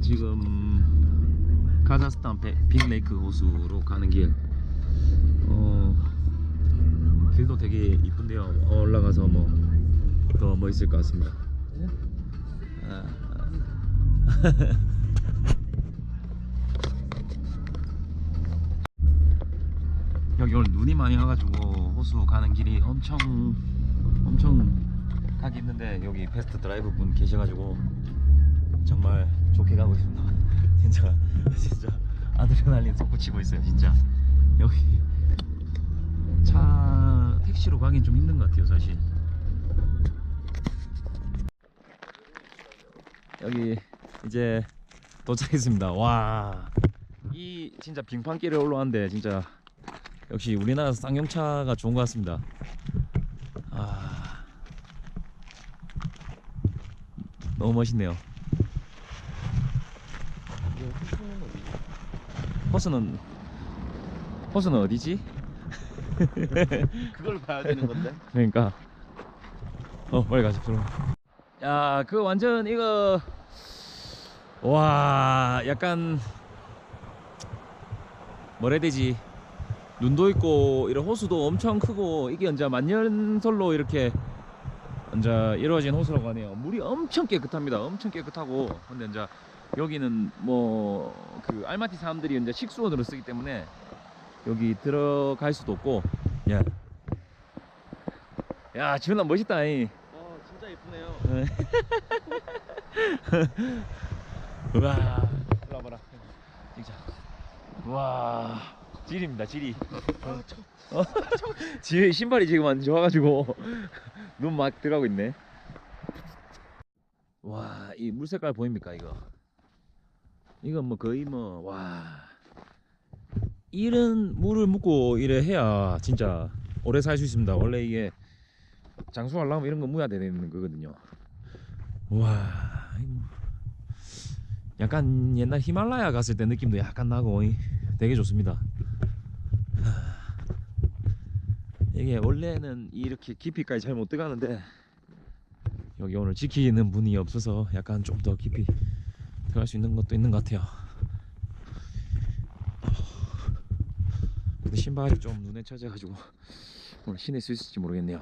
지금 카자흐스탄 베- 빅레이크 호수로 가는 길. 어, 길도 되게 이쁜데요. 올라가서 뭐 더 멋있을 것 같습니다. 아. 여기 오늘 눈이 많이 와가지고 호수 가는 길이 엄청 엄청 가기 힘든데 여기 베스트 드라이브 분 계셔가지고 좋게 가고 있습니다. 진짜 진짜 아드레날린 솟구치고 있어요 진짜 여기 차 택시로 가긴 좀 힘든 것 같아요 사실. 여기 이제 도착했습니다. 와, 이 진짜 빙판길에 올라왔는데 진짜 역시 우리나라 쌍용차가 좋은 것 같습니다. 아, 너무 멋있네요. 호수는 호수는 어디지? 그걸 봐야 되는 건데. 그러니까 어 빨리 가자 들어 야그 완전 이거 와 약간 해야 되지 눈도 있고 이런 호수도 엄청 크고 이게 이제 만년설로 이렇게 이제 이루어진 호수라고 하네요 물이 엄청 깨끗합니다 엄청 깨끗하고 근데 이제 여기는 뭐 그 알마티 사람들이 이제 식수원으로 쓰기 때문에 여기 들어갈 수도 없고 야 야, 지훈아 멋있다. 이. 어, 진짜 예쁘네요. 우와. 일로 와봐라. 찍자. 우와. 지리입니다, 지리. 어? 지혜 신발이 지금 안 좋아가지고 눈 막 들어가고 있네. 와, 이 물 색깔 보입니까, 이거? 이건 뭐 거의 뭐, 와. 이런 물을 묻고 이래 해야 진짜 오래 살 수 있습니다. 원래 이게 장수하려면 이런 거 묻어야 되는 거거든요. 와, 약간 옛날 히말라야 갔을 때 느낌도 약간 나고 이 되게 좋습니다. 하, 이게 원래는 이렇게 깊이까지 잘 못 들어가는데 여기 오늘 지키는 분이 없어서 약간 좀 더 깊이 들어갈 수 있는 것도 있는 것 같아요. 근데 신발이 좀 눈에 쳐져가지고 오늘 신을 수 있을지 모르겠네요.